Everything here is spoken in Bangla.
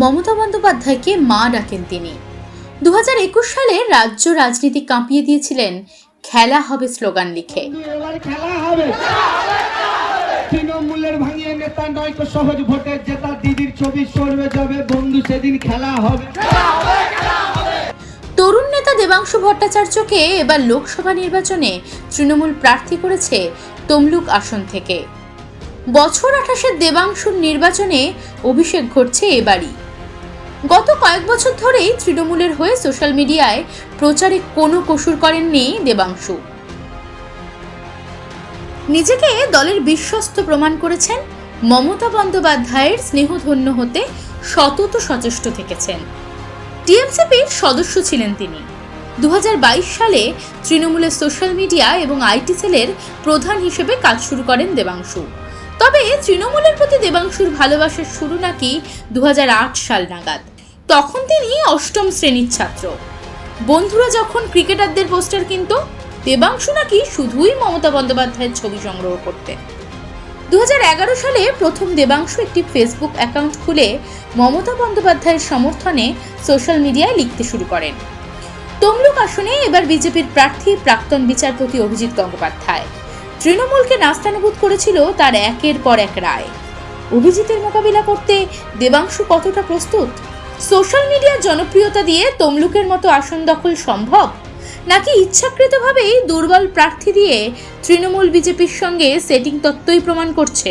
মমতা বন্দ্যোপাধ্যায়কে মা ডাকেন তিনি। দু একুশ সালে রাজ্য রাজনীতি কাঁপিয়ে দিয়েছিলেন খেলা হবে স্লোগান লিখে। খেলা হবে। তৃণমূলের ভাঙিয়ে নেতা নয়তো সহজ ভোটে জেতা দিদির ছবি সরবে যাবে। বন্ধু সেদিন খেলা হবে। তরুণ নেতা দেবাংশু ভট্টাচার্যকে এবার লোকসভা নির্বাচনে তৃণমূল প্রার্থী করেছে তমলুক আসন থেকে। বছর আঠাশের দেবাংশুর নির্বাচনে অভিষেক ঘটছে এবারই। গত কয়েক বছর ধরেই তৃণমূলের হয়ে সোশ্যাল মিডিয়ায় প্রচারে কোনো কসুর করেননি দেবাংশু। নিজেকে দলের বিশ্বস্ত প্রমাণ করেছেন মমতা বন্দ্যোপাধ্যায়ের স্নেহধন্য হতে সতত সচেষ্ট থেকেছেন। টিএমসিপির সদস্য ছিলেন তিনি। দু হাজার বাইশ সালে তৃণমূলের সোশ্যাল মিডিয়া এবং আইটি সেলের প্রধান হিসেবে কাজ শুরু করেন দেবাংশু। তবে তৃণমূলের প্রতি দেবাংশুর ভালোবাসার শুরু নাকি দু হাজার আট সাল নাগাদ। তখন তিনি অষ্টম শ্রেণির ছাত্র। বন্ধুরা যখন ক্রিকেটারদের পোস্টার কিনত, দেবাংশু নাকি শুধুই মমতা বন্দ্যোপাধ্যায়ের ছবি সংগ্রহ করতেন দু সালে প্রথম দেবাংশু একটি ফেসবুক অ্যাকাউন্ট খুলে মমতা বন্দ্যোপাধ্যায়ের সমর্থনে সোশ্যাল মিডিয়ায় লিখতে শুরু করেন। তমলুক আসনে এবার বিজেপির প্রার্থী প্রাক্তন বিচারপতি অভিজিৎ গঙ্গোপাধ্যায়। তৃণমূলকে নাস্তানুভূত করেছিল তার একের পর এক রায়। অভিজিতের মোকাবিলা করতে দেবাংশু কতটা প্রস্তুত? সোশ্যাল মিডিয়ার জনপ্রিয়তা দিয়ে তমলুকের মতো আসন দখল সম্ভব? নাকি ইচ্ছাকৃতভাবেই দুর্বল প্রার্থী দিয়ে তৃণমূল বিজেপির সঙ্গে সেটিং তত্ত্বই প্রমাণ করছে?